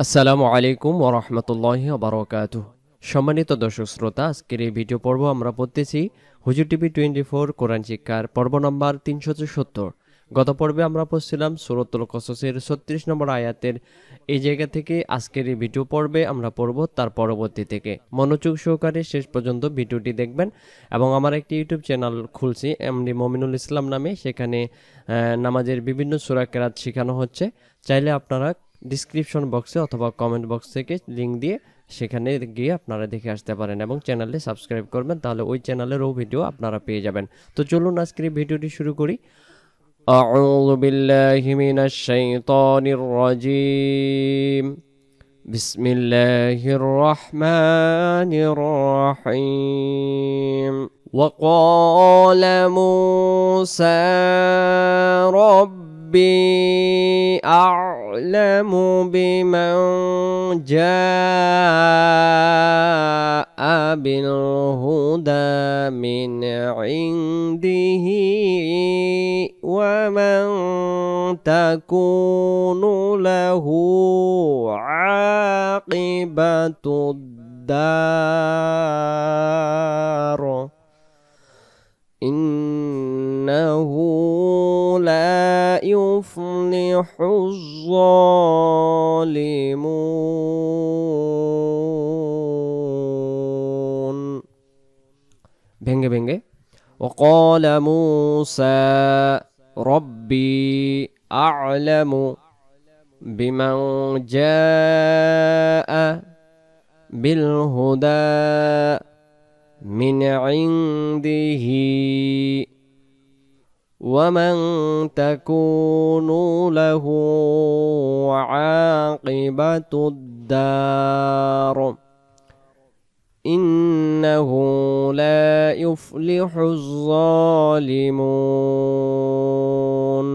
আসসালামু আলাইকুম ওরহমতুল্লাহ বারকাত সম্মানিত দর্শক শ্রোতা, আজকের এই ভিডিও পর্ব আমরা পড়তেছি হুজুর টিভি টোয়েন্টি ফোর কোরআন শিক্ষার পর্ব নম্বর তিনশো সত্তর গত পর্বে আমরা পড়ছিলাম সুরতুল কসসের ছত্রিশ নম্বর আয়াতের। এই জায়গা থেকে আজকের এই ভিডিও পর্বে আমরা পড়ব তার পরবর্তী থেকে। মনোযোগ সহকারে শেষ পর্যন্ত ভিডিওটি দেখবেন এবং আমার একটি ইউটিউব চ্যানেল খুলছি, এমডি মমিনুল ইসলাম নামে। সেখানে নামাজের বিভিন্ন সুরা কেরাত শেখানো হচ্ছে। চাইলে আপনারা ডিসক্রিপশন বক্সে অথবা কমেন্ট বক্স থেকে লিংক দিয়ে সেখানে গিয়ে আপনারা দেখে আসতে পারেন এবং চ্যানেলে সাবস্ক্রাইব করবেন তাহলে ওই চ্যানেলেরও ভিডিও আপনারা পেয়ে যাবেন তো চলুন আজকের এই ভিডিওটি শুরু করি أعوذ بالله من الشيطان الرجيم بسم الله الرحمن الرحيم وقال موسى ربي أعلم بمن جاء بالهدى من عنده ومن تكون ভেঙ্গে ভেঙ্গে وقال موسى ربي أعلم بمن جاء بالهدى من عنده ومن تكون له عاقبة الدار إنه لا يفلح الظالمون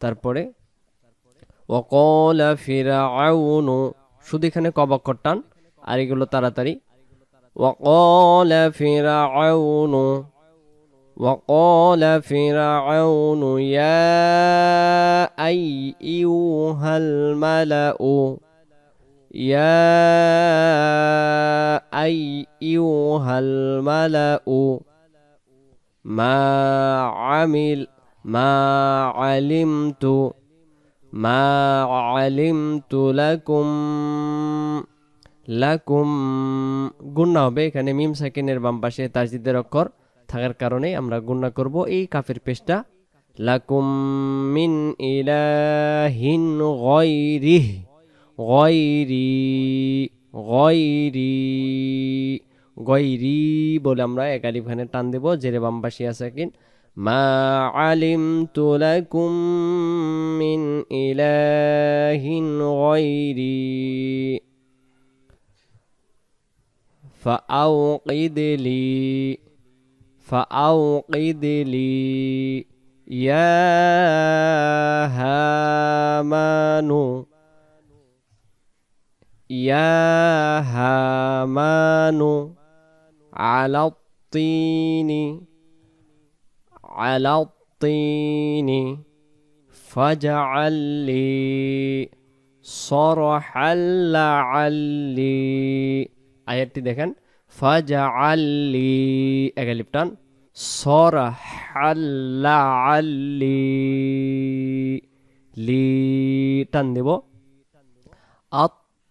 তারপরে وقال فرعون শুধু এখানে কবাক্ষর টান আর এগুলো তাড়াতাড়ি وقال فرعون وقال فرعون يا أيها الملأ يا أيها الملأ ما عمل ما علمت ما علمت لكم লাকুম গুন্না হবে এখানে মিম সাকিনের বাম পাশে তাজদিদের অক্ষর থাকার কারণে আমরা গুন্না করব এই কাফের পেশটা লাকুম মিন ইলাহিন গয়রিহ গয়রি গয়রি গয়রি বলে আমরা একালিফ খানে টান দেব জেরে বাম পাশে আছে কিন মা আলিমতু লাকুম মিন ইলাহিন গয়রি فأوقد لي فأوقد لي يا هامان يا هامان على الطين على الطين فاجعل لي صرحا لعلي আয়াতটি দেখেন ফাজআল্লি একালিপটান সরহাল্লাআল্লি লি টান দেব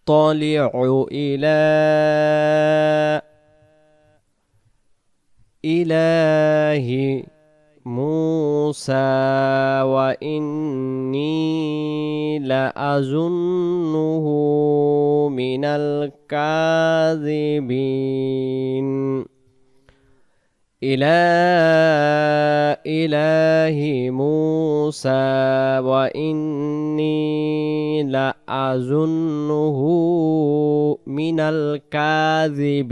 أطلع إلى إله موسى وإني لأظنه من الكاذبين. إلى إله موسى وإني لأظنه من الكاذبين.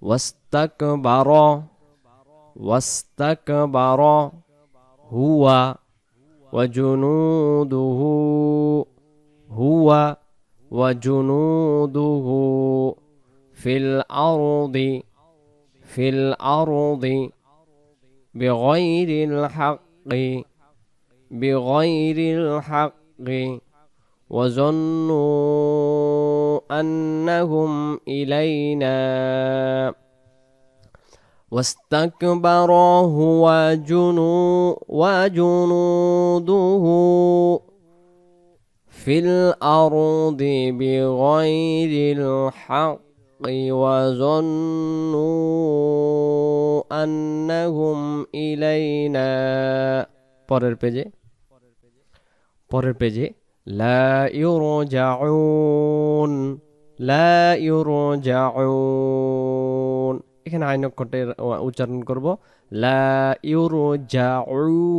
واستكبر واستكبر هو وجنوده هو وجنوده في الأرض في الأرض بغير الحق بغير الحق وظنوا أنهم إلينا. واستكبر هو وجنوده في الأرض بغير الحق. وظنوا أنهم إلينا পরের পেজে পরের পেজে লা ইউরজাউন লা ইউরজাউন এখানে আইন অক্ষরটের উচ্চারণ করব লা ইউরজাউন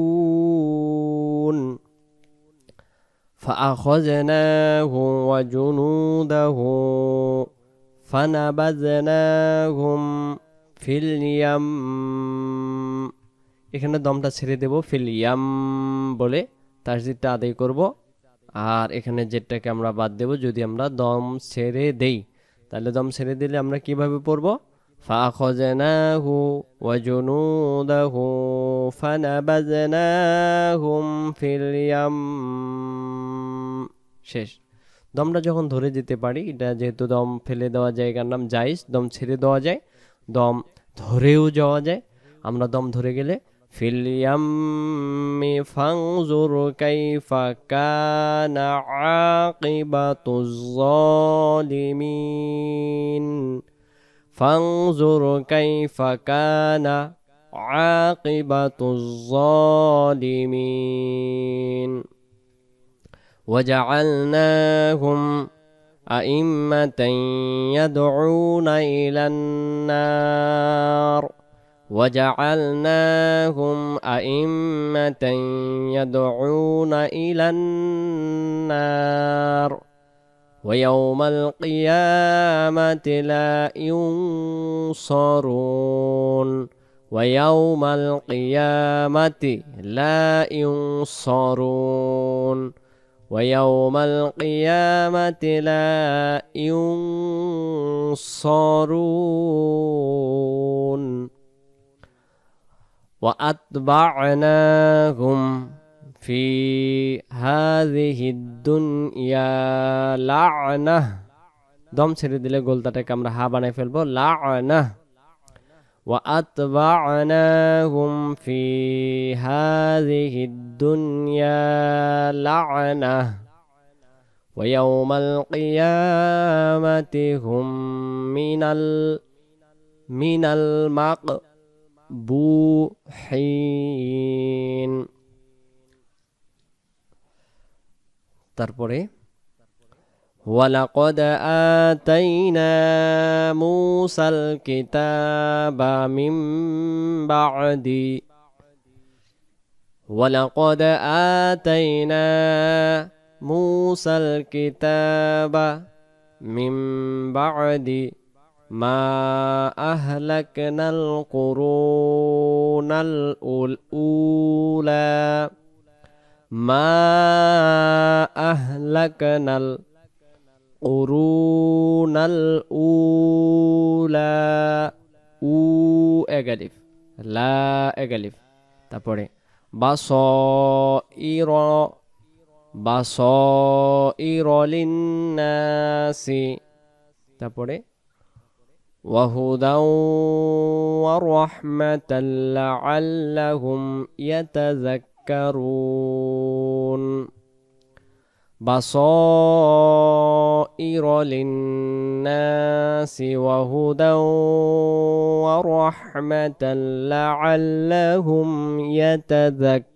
فأخذناه وجنوده فنبذناهم في اليم এখানে দমটা ছেড়ে দেব ফিল ইয়াম বলে তাসজিদটা আদায় করব আর এখানে জেটটাকে আমরা বাদ দেব যদি আমরা দম ছেড়ে দেই তাহলে দম ছেড়ে দিলে আমরা কিভাবে পড়ব فأخذناه وجنوده فنبذناهم في اليم শেষ দমটা যখন ধরে যেতে পারি, এটা যেহেতু দম ফেলে দেওয়া জায়গার নাম জাইস দম ছেড়ে দেওয়া যায়, দম ধরেও যাওয়া যায়। আমরা দম ধরে গেলে ফিলিয়াম্মি وجعلناهم أئمة يدعون إلى النار وجعلناهم أئمة يدعون إلى النار ويوم القيامة لا ينصرون ويوم القيامة لا ينصرون ويوم القيامة لا ينصرون وأتبعناهم في هذه الدنيا لعنة দম ছেড়ে দিলে গোলতাটাকে আমরা হা বানাই ফেলবো লাআনা وأتبعناهم في هذه الدنيا لعنة ويوم القيامة هم من ال من المقبوحين তারপরে ولقد آتينا موسى الكتاب من بعد ولقد آتينا موسى الكتاب من بعد ما أهلكنا القرون الأولى ما أهلكنا القرون الأولى উ এগালিফ লা এগালিফ তারপরে বাস ইর বাস ইরলিনাসি তারপরে وهدى ورحمة لعلهم يتذكرون تذكرون بصائر للناس وهدى ورحمة لعلهم يتذكرون.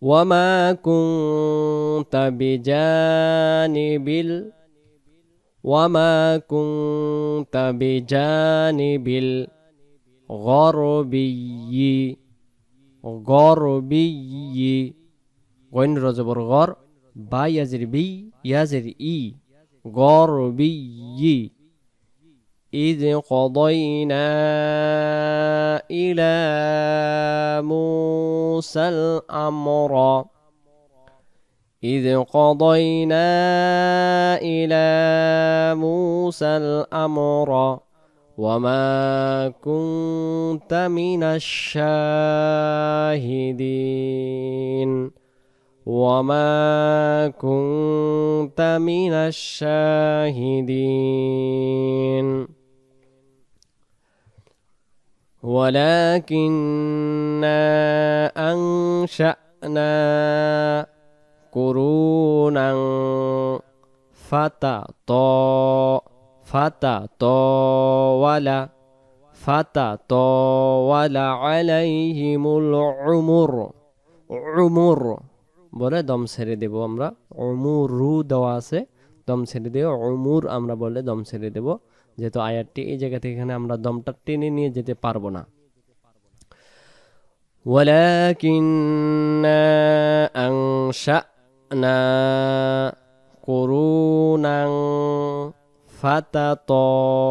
وما كنت بجانب وما كنت بجانب غربي غربي غين رزبر غر با يزر بي يزر إي غربي إذ قضينا إلى موسى الأمر. إذ قضينا إلى موسى الأمر. وما كنت من الشاهدين وما كنت من الشاهدين ولكننا أنشأنا قرونا فتطا فتطاول فتطاول عليهم العمر عمر বলে দম ছেড়ে দেব আমরা অমুরু দেওয়া আছে দম ছেড়ে দেব অমুর আমরা বলে দম ছেড়ে দেব যেহেতু আয়াতটি এই জায়গা থেকে এখানে আমরা দমটা টেনে নিয়ে যেতে পারবো না ولكننا أنشأنا قرونا فتطاول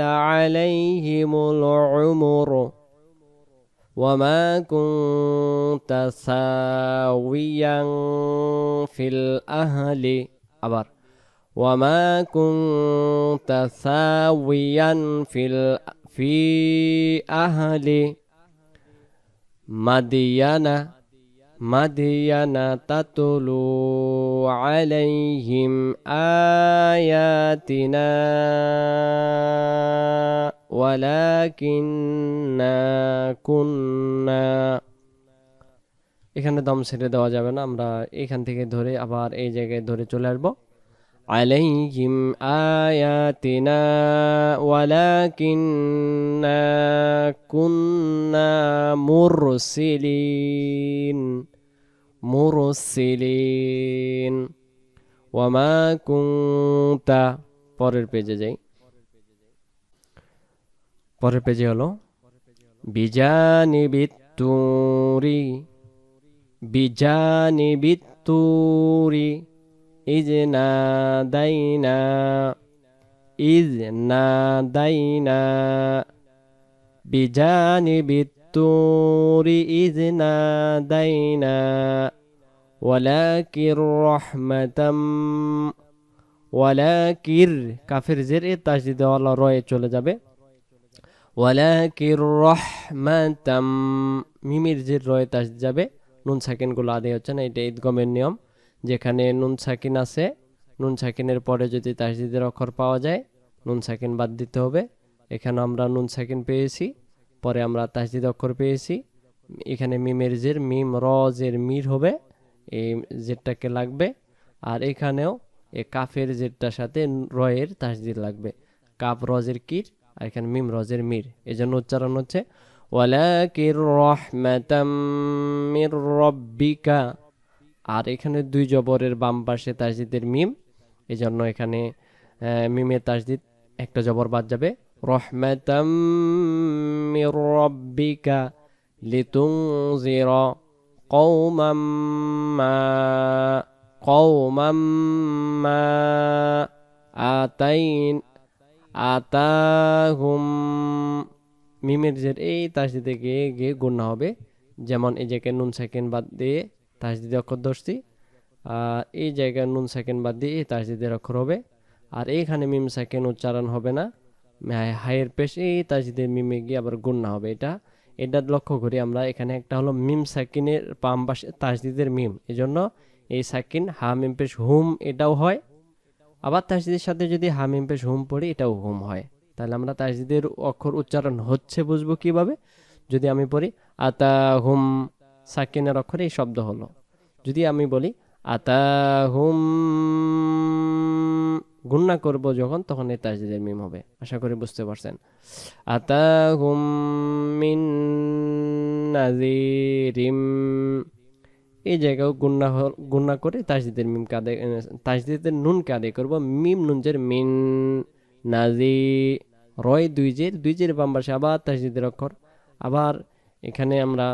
عليهم العمر. وما كنت ساويا في الأهل. أبر. وما كنت ساويا في. في أهل. مدينة. مدينة تتلو عليهم آياتنا ولكننا كنا এখানে দম ছেড়ে দেওয়া যাবে না আমরা এখান থেকে ধরে আবার এই জায়গায় ধরে চলে আসবো عليهم آياتنا ولكننا كنا مرسلين مرسلين وما كنت পরের পেজে যাই পরের পেজে হলো ইজ না দাই না, ইজ না দাই না, বিজানি বিতুরি ইজ না দাই না, ওয়ালাকির রহমতম, ওয়ালাকির কাফির জের এ তাসদিদে আল্লাহ রয়ে চলে যাবে। ওয়ালাকির রহমাতাম, মিমির জের রয়ে তাসদিদ যাবে। নুন সাকিনগুলো আদায় হচ্ছে না, এটা ঈদগমের নিয়ম। যেখানে নুন সাকিন আছে, নুন সাকিনের পরে যদি তাসদিদের অক্ষর পাওয়া যায়, নুন সাকিন বাদ দিতে হবে। এখানে আমরা নুন সাকিন পেয়েছি, পরে আমরা তাসদিদ অক্ষর পেয়েছি। এখানে মিমের জের, মিম, র, জের, মির হবে, এই জেরটাকে লাগবে। আর এখানেও এ কাফের জেরটার সাথে রয়ের তাসদিদ লাগবে। কাপ রজের কির, আর এখানে মিম রজের মির। এই জন্য উচ্চারণ হচ্ছে, ওয়ালাকির রহমাতাম মির রব্বিকা আর এখানে দুই জবরের বাম পাশে তাসদিদের মিম। এই জন্য এখানে মিমের তাসদিদ একটা জবর বাদ যাবে। রহমাতাম রব্বিকা মা আতাইন, আতাহুম। মিমের জের এই তাসদিদে গিয়ে গিয়ে গুণা হবে। যেমন এই জায়গায় নুন সেকেন্ড বাদ দিয়ে তাসদিদ অক্ষর আর এই জায়গায় নুন সেকেন্ড বাদ দিয়ে এই তাসদিদের অক্ষর হবে। আর এইখানে মিম সেকেন্ড উচ্চারণ হবে না। হাইয়ের পেশ এই তাসদিদের মিমে গিয়ে আবার গুণনা হবে এটা। এটা লক্ষ্য করি আমরা, এখানে একটা হলো মিম সাকিনের পাম পাশে তাসদিদের মিম। এই জন্য এই সাকিন হা মিম পেশ হুম এটাও হয়। আবার তাসদিদের সাথে যদি হা মিম পেশ হুম পড়ি, এটাও হুম হয়। তাহলে আমরা তাসদিদের অক্ষর উচ্চারণ হচ্ছে বুঝব কীভাবে? যদি আমি পড়ি, আতা হুম সাকিনের অক্ষরে এই শব্দ হলো। যদি আমি বলি আতা হুম গুন্না করব যখন, তখন এই তাজদিদের মিম হবে। আশা করি বুঝতে পারছেন। আতা হুম মিন নাজিরিম এই জায়গাও গুন্না গুন্না করে তাজদিদের মিম কাদে তাজদিদের নুন কাদে করব। মিম নুনজের মিন নাজি রয় দুই জের দুই জের বাম পাশে আবার তাজদিদের অক্ষর। আবার এখানে আমরা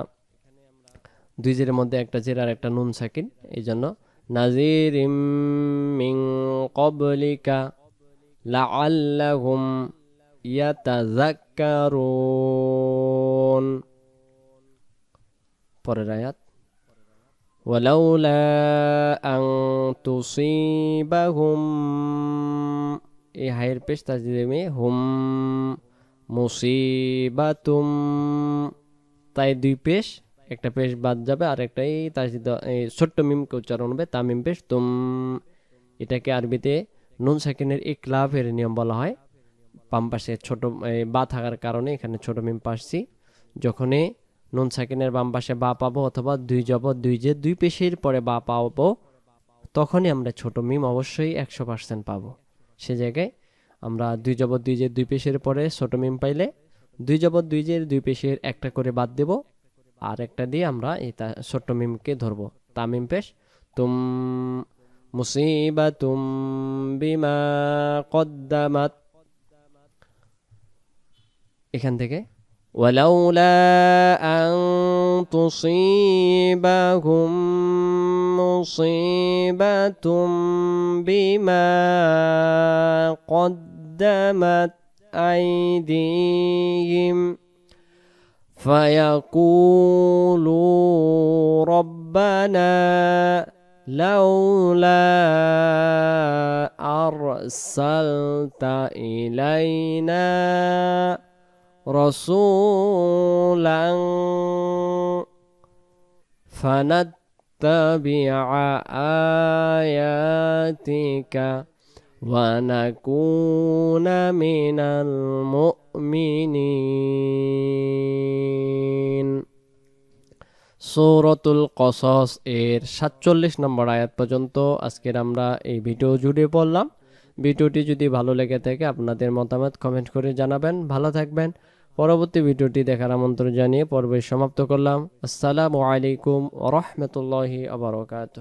দুই জের মধ্যে একটা জের আর একটা নুন সাকিন এই জন্য নাজির মিং কবলিকা লাআল্লাহুম ইয়াতাযাক্কারুন পরের আয়াত ولولا أن تصيبهم এই হাইয়ের পেশ তাজদিদে মে হুম মুসিবাতুম তাই দুই পেশ একটা পেশ বাদ যাবে, আর একটাই তার এই ছোট্ট মিমকে উচ্চারণ হবে তামিম পেশ তুম এটাকে আরবিতে নুন সাকিনের ইকলাভের নিয়ম বলা হয়। বাম পাশে ছোট বা থাকার কারণে এখানে ছোট মিম পাচ্ছি। যখনই নুন সাকিনের বাম পাশে বা পাবো অথবা দুই জব দুই যে দুই পেশের পরে বা পাবো, তখনই আমরা ছোট মিম অবশ্যই একশো পার্সেন্ট পাবো। সে জায়গায় আমরা দুই জবর দুই যে দুই পেশের পরে ছোট মিম পাইলে, দুই জবর দুই যে দুই পেশের একটা করে বাদ দেব। আর একটা দিয়ে আমরা এই তা ছোট্ট মিমকে ধরবো তামিম পেশ তুম মুসিবাতুম বিমা কদ্দামাত এখান থেকে ولولا أن تصيبهم مصيبة بما قدمت أيديهم فيقولوا ربنا لولا أرسلت إلينا رسولا فنتبع آياتك ونكون من المؤمنين সৌরতুল কসস এর সাতচল্লিশ নম্বর আয়াত পর্যন্ত আজকের আমরা এই ভিডিও জুড়ে পড়লাম ভিডিওটি যদি ভালো লেগে থাকে আপনাদের মতামত কমেন্ট করে জানাবেন ভালো থাকবেন পরবর্তী ভিডিওটি দেখার আমন্ত্রণ জানিয়ে পর্বের সমাপ্ত করলাম আসসালামু আলাইকুম রহমতুল্লাহি আবরকাত